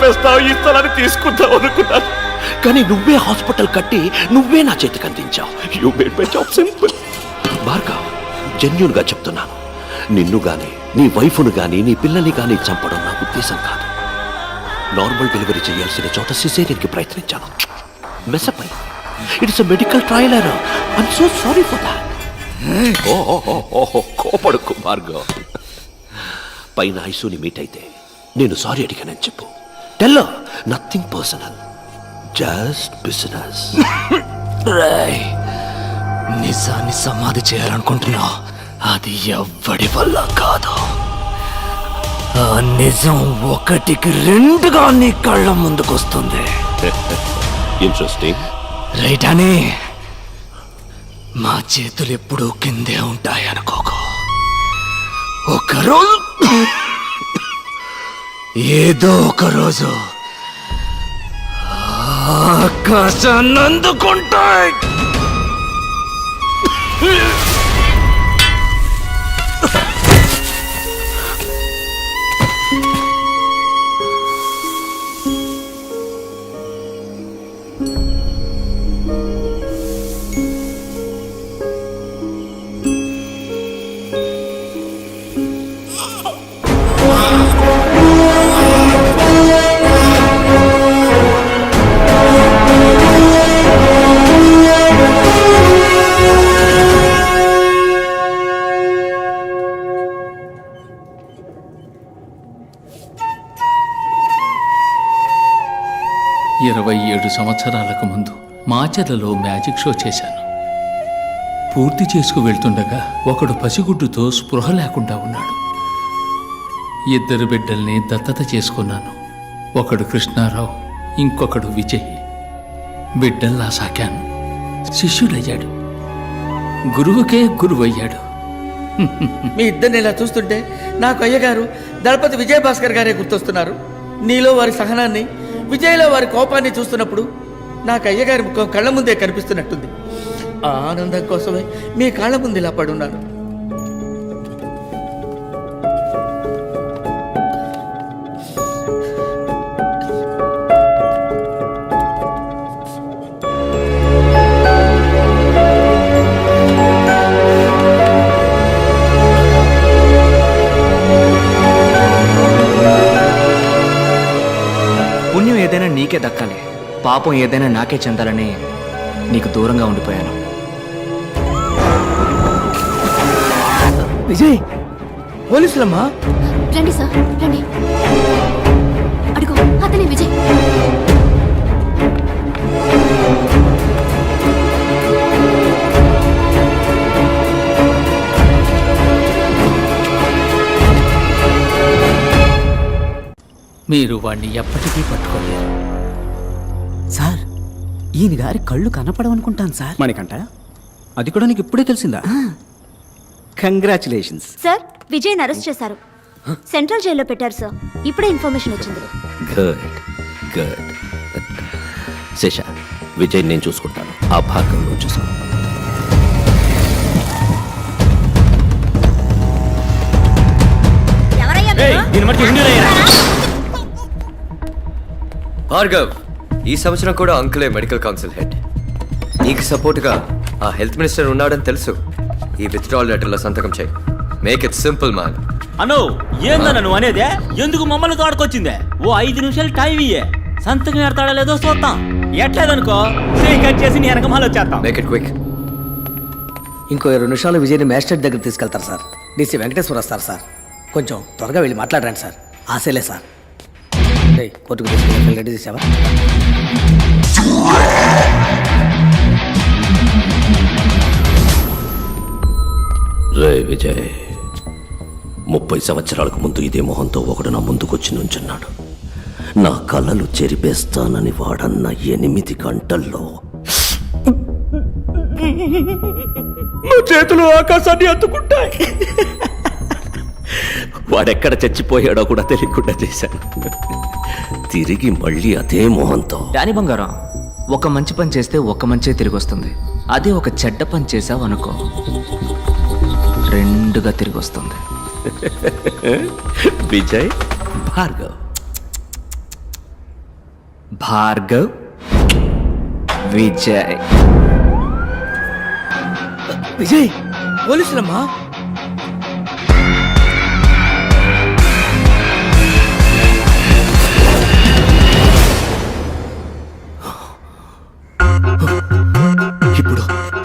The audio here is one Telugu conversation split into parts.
చంపేస్తావు ఈ స్థలాన్ని తీసుకుందాం అనుకున్నాను. కానీ నువ్వే హాస్పిటల్ కట్టి నువ్వే నా చేతికి అందించావు. You made my job simple Bhargav జెన్యున్గా చెప్తున్నాను. నిన్ను గాని నీ వైఫ్ను గాని నీ పిల్లల్ని గాని చంపడం నా ఉద్దేశం కాదు. నార్మల్ డెలివరీ చేయాల్సిన చోట సిసేరియన్కి ప్రయత్నించాను. మెసపై it's medical trial uh I'm so sorry for that కోపడుకు Bhargav. పైన ఐసూని మీట్ అయితే నేను సారీ అడిగానని చెప్పు. టెల్లో నథింగ్ పర్సనల్ జస్ట్ బిజినెస్ నిజాన్ని సమాధి చేయాలనుకుంటున్నావు అది ఎవ్వడి వల్ల కాదు. ఆ నిజం ఒకటికి రెండుగా నీ కళ్ళ ముందుకొస్తుంది. ఇంట్రెస్టింగ్ రైట్ అని మా చేతులు ఎప్పుడూ కిందే ఉంటాయి అనుకోకు ఒక రోజు ఏదో ఒక రోజు ఆకాశాన్ని అందుకుంటాయి సంవత్సరాలకు ముందు మాచర్లలో మ్యాజిక్ షో చేశాను. పూర్తి చేసుకు వెళ్తుండగా ఒకడు పసిగుడ్డుతో స్పృహ లేకుండా ఉన్నాడు. ఇద్దరు బిడ్డల్ని దత్తత చేసుకున్నాను. ఒకడు కృష్ణారావు ఇంకొకడు విజయ్. బిడ్డల్లా సాకాను. శిష్యుడయ్యాడు. గురువుకే గురువయ్యాడు. మీ ఇద్దరిని ఇలా చూస్తుంటే నాకు అయ్యగారు దళపతి విజయభాస్కర్ గారే గుర్తొస్తున్నారు. నీలో వారి సహనాన్ని విజయ్లో వారి కోపాన్ని చూస్తున్నప్పుడు నాకు అయ్యగారి ముఖం కళ్ళ ముందే కనిపిస్తున్నట్టుంది. ఆ ఆనందం కోసమే మీ కాళ్ళ ముందు ఇలా పడున్నాను. ఏదైనా నీకే దక్కాలి. పాపం ఏదైనా నాకే చెందాలని నీకు దూరంగా ఉండిపోయాను. విజయ్! పోలీసులమ్మా? రండి సార్ రండి. మీరు వాణ్ణి ఎప్పటికీ పట్టుకోలేరు సార్ ఈయన గారి కళ్ళు కనపడవనుకుంటాను సార్. మణికంట అది కూడా నీకు ఇప్పుడే తెలిసిందా? కంగ్రాచులేషన్స్ సార్ విజయ్ అరెస్ట్ చేశారు. సెంట్రల్ జైల్లో పెట్టారు సార్. ఇప్పుడే ఇన్ఫర్మేషన్ వచ్చింది. గుడ్ గుడ్ శేష విజయ్ నేను చూసుకుంటాను. ఆ భాగంలో చూసుకో భార్గవ్ ఈ సంవత్సరం కూడా అంకులే మెడికల్ కౌన్సిల్ హెడ్. నీకు సపోర్ట్గా ఆ హెల్త్ మినిస్టర్ ఉన్నాడని తెలుసు. ఈ విత్డ్రాల్ లెటర్లో సంతకం చేయి. మేక్ ఇట్ సింపుల్ మ్యాన్ అను ఏందన్న నువ్వు అనేదే? ఎందుకు మమ్మల్ని తోడుకొచ్చిందే? ఓ ఐదు నిమిషాలు టైం ఇయ్యే. సంతకం ఎడతాడో లేదో చూద్దాం. ఎట్లేదనుకో కట్ చేసి నీ వెనకమాల వచ్చేస్తాం. మేక్ ఇట్ క్విక్ ఇంకో ఇరవై నిమిషాలు విజయ్ని మ్యాజిస్ట్రేట్ దగ్గర తీసుకెళ్తారు సార్. డీసీ వెంకటేశ్వర వస్తారు సార్. కొంచెం త్వరగా వెళ్ళి మాట్లాడరండి సార్. ఆశలే సార్. కోర్టుకు తీసుకెళ్ళి రెడీ చేసావా? రే విజయ్ ముప్పై సంవత్సరాలకు ముందు ఇదే మొహంతో ఒకడు నా ముందుకొచ్చి నుంచున్నాడు. నా కలలు చెరిపేస్తానని వాడన్న ఎనిమిది గంటల్లో. నా చేతులు ఆకాశాన్ని అందుకుంటాయి వాడెక్కడ చచ్చిపోయాడో కూడా తెలియకుండా చేశాను. తిరిగి మళ్ళీ అదే మొహంతో. డాని బంగారం ఒక మంచి పని చేస్తే ఒక మంచే తిరిగి వస్తుంది అదే ఒక చెడ్డ పని చేసావు అనుకో రెండుగా తిరిగి వస్తుంది విజయ్ భార్గవ్. భార్గవ్ విజయ్. విజయ్ పోలీసులమ్మా?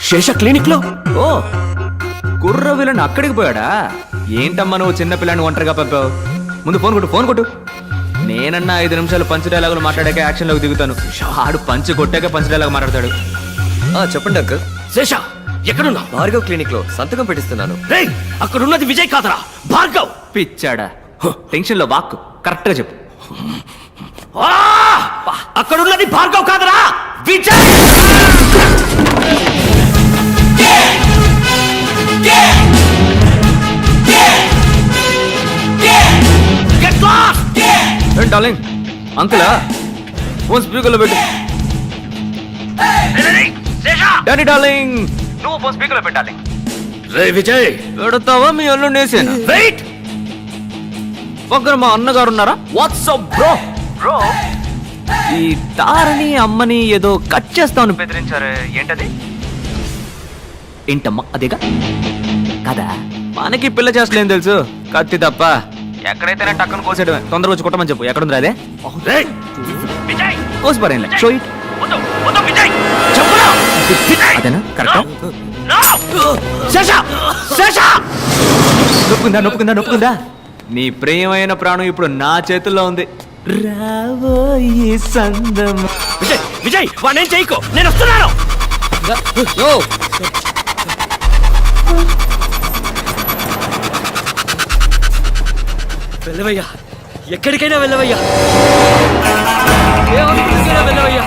శేష క్లినిక్లో ఓ కుర్ర విలన్ అక్కడికి పోయాడా? ఏంటమ్మా నువ్వు చిన్న పిల్లని ఒంటరిగా పంపావు? ముందు ఫోన్ కొట్టు ఫోన్ కొట్టు. నేనన్నా ఐదు నిమిషాలు పంచ్ డైలాగులు మాట్లాడాక యాక్షన్లోకి దిగుతాను. ఆడు పంచ్ కొట్టాక పంచ్ డైలాగ్ మాట్లాడతాడు. ఆ, చెప్పండి అంకుల్. శేష ఎక్కడున్నా భార్గవ్ క్లినిక్లో సంతకం పెట్టిస్తున్నాను. రేయ్ అక్కడున్నది విజయ్ కాదరా భార్గవ్. పిచ్చాడా. టెన్షన్లో వాక్కు కరెక్ట్గా చెప్పు. ఆ! అక్కడున్నది భార్గవ్ కాదరా విజయ్! ఏం డార్లింగ్ అంకులా ఫోన్ స్పీకర్లో పెట్టు. డాడీ డార్లింగ్ నువ్వు ఫోన్ స్పీకర్లో పెట్టాలి. రే విజయ్. పెడతావా? మీ అల్లు నేసేనా? వెయిట్ పక్కన మా అన్నగారు ఉన్నారా? వాట్సాప్ బ్రో బ్రో ఈ తారని అమ్మని ఏదో కట్ చేస్తామని బెదిరించారు ఏంటది? ఏంటమ్మా అదేగా? కదా? మనకి పిల్ల చేస్తలేం తెలుసు. కత్తి తప్ప. ఎక్కడైతేనే టక్కన కోసేయడమే. తొందరగా వచ్చి కొట్టమని చెప్పు. ఎక్కడుంది అదే? రేయ్! విజయ్! కోసి పడేయండి షో ఇట్ అదేనా? కరెక్టా? No! శేష! శేష! నొప్పుకుందా నొప్పుకుందా నొప్పుకుందా? నీ ప్రియమైన ప్రాణం ఇప్పుడు నా చేతుల్లో ఉంది. రాబోయే సందం. విజయ్! విజయ్! వాణ్ణేం చేయకు. నేను వస్తున్నాను. వెళ్ళవయ్యా. ఎక్కడికైనా వెళ్ళవయ్యా. ఏ వెళ్ళవయ్యా.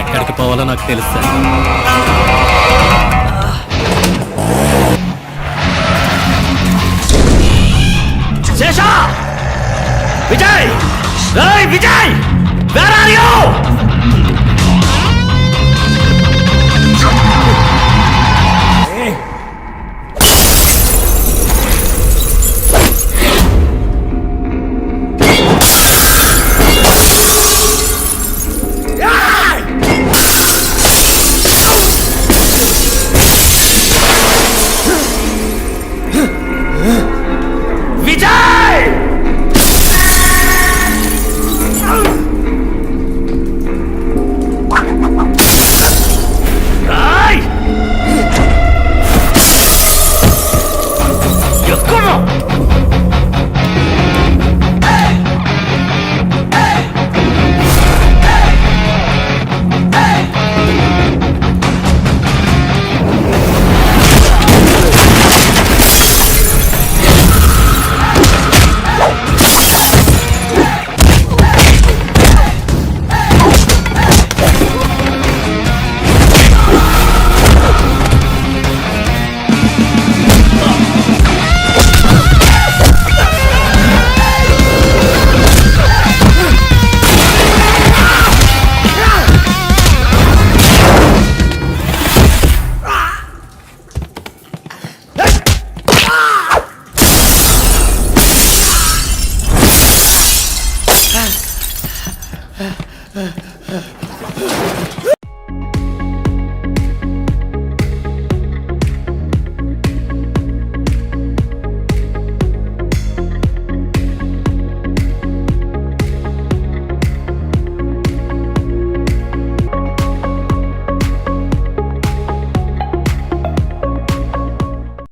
ఎక్కడికి పోవాలో నాకు తెలుసా Shesha! Vijay! Vijay! Where are you